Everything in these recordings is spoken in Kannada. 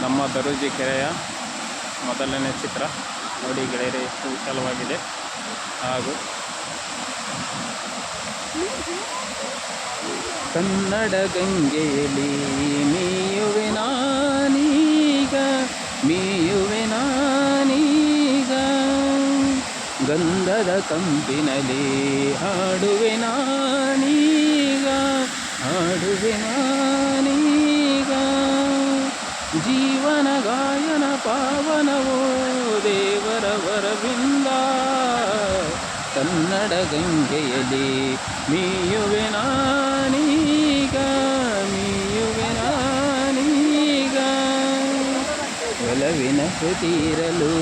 ನಮ್ಮ ದರೂಜಿ ಕೆರೆಯ ಮೊದಲನೇ ಚಿತ್ರ. ನೋಡಿ ಗೆಳೆಯರೆ, ಎಷ್ಟು ವಿಶಾಲವಾಗಿದೆ. ಹಾಗೂ ಕನ್ನಡ ಗಂಗೆಯಲ್ಲಿ ಮೀಯುವೆ ನಾನೀಗ ಮೀಯುವೆ ನಾನೀಗ. ಗಂಧದ ಕಂಪಿನಲ್ಲಿ ಹಾಡುವೆ ನಾನೀಗ ಹಾಡುವೆ ನಾನೀಗ. ಜೀವನ ಗಾಯನ ಪಾವನವೋ ದೇವರ ವರವಿಂದ. ಕನ್ನಡ ಗಂಗೆಯಲ್ಲಿ ಮೀಯುವೆ ನಾನೀಗ ಮೀಯುವೆ ನಾನೀಗ. ಒಲವಿನ ಸುತೀರಲು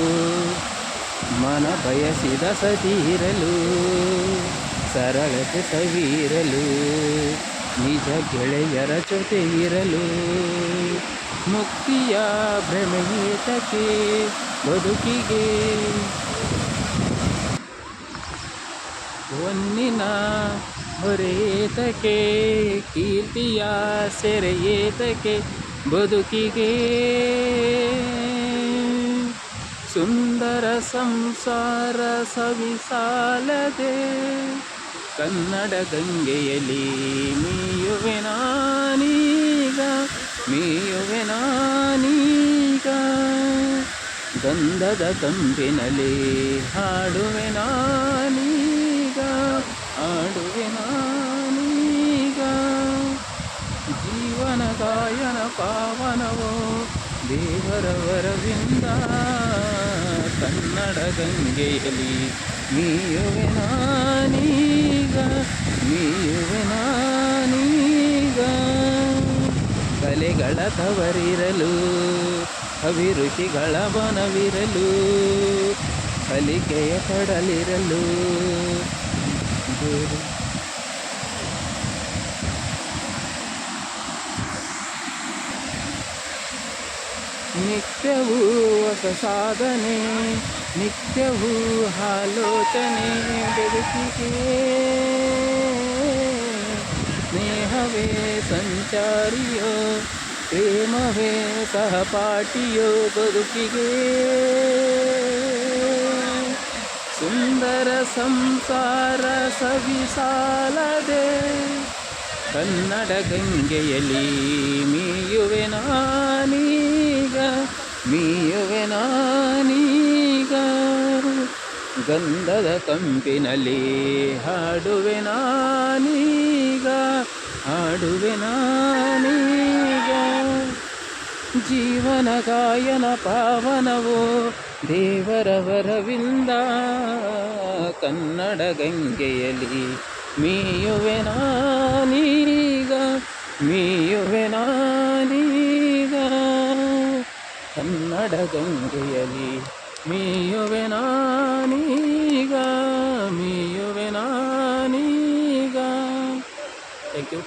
ಮನ ಬಯಸಿದ ಸತೀರಲು, ಸರಳತೆ ಸವೀರಲು, ನಿಜ ಗೆಳೆಯರ ಜೊತೆ ಇರಲು ಮುಕ್ತಿಯ ಭ್ರಮೆತಕ್ಕೆ ಬದುಕಿಗೆ. ಒನ್ನಿನ ಹೊರೇತಕ್ಕೆ ಕೀರ್ತಿಯ ಸೆರೆಯೇತಕ್ಕೆ ಬದುಕಿಗೆ. ಸುಂದರ ಸಂಸಾರ ಸವಿಸಾಲದೆ, ಕನ್ನಡ ಗಂಗೆಯಲ್ಲಿ ಮೀಯುವೆ ನಾನೀಗ ಮೀಯುವೆ ಗಂಧದ ತಂಬಿನಲ್ಲಿ ಹಾಡುವೆ ನಾನೀಗ. ಆಡುವೆ ನಾನೀಗ. ಜೀವನ ಗಾಯನ ಪಾವನವೋ ದೇವರವರವಿಂದ ಕನ್ನಡ ಗಂಗೆಯಲ್ಲಿ ನೀಯುವೆ ನಾನೀಗ. ಮೀಯುವೆ ನಾನೀಗ ಕಲೆಗಳ ತವರಿರಲು ಅಭಿರುಚಿಗಳ ಬನವಿರಲು ಕಲಿಕೆಯ ಕಡಲಿರಲು. ನಿತ್ಯವೂ ಹೊಸ ಸಾಧನೆ ನಿತ್ಯವೂ ಆಲೋಚನೆ ಬೆಳಕಿಗೆ. ಸ್ನೇಹವೇ ಸಂಚಾರಿಯೋ ಪ್ರೇಮವೇ ಸಹಪಾಠಿಯೋ ಬದುಕಿಗೆ. ಸುಂದರ ಸಂಸಾರ ಸವಿಸಾಲದೆ ಕನ್ನಡ ಗಂಗೆಯಲ್ಲಿ ಮೀಯುವೆ ನಾನೀಗ ಮೀಯುವೆ ನಾನೀಗ. ಗಂಧದ ಕಂಪಿನಲ್ಲಿ ಹಾಡುವೆ ನಾನೀಗ ಹಾಡುವೆ ನಾನೀಗ. ಜೀವನ ಗಾಯನ ಪಾವನವೋ ದೇವರ ವರವಿಂದ ಕನ್ನಡ ಗಂಗೆಯಲ್ಲಿ ಮೀಯುವೆ ನಾನೀಗ ಮೀಯುವೆ ನಾನೀಗ. ಕನ್ನಡ ಗಂಗೆಯಲ್ಲಿ ಮೀಯುವೆ ನಾನೀಗ ಮೀಯುವೆ ನಾನೀಗ. Thank you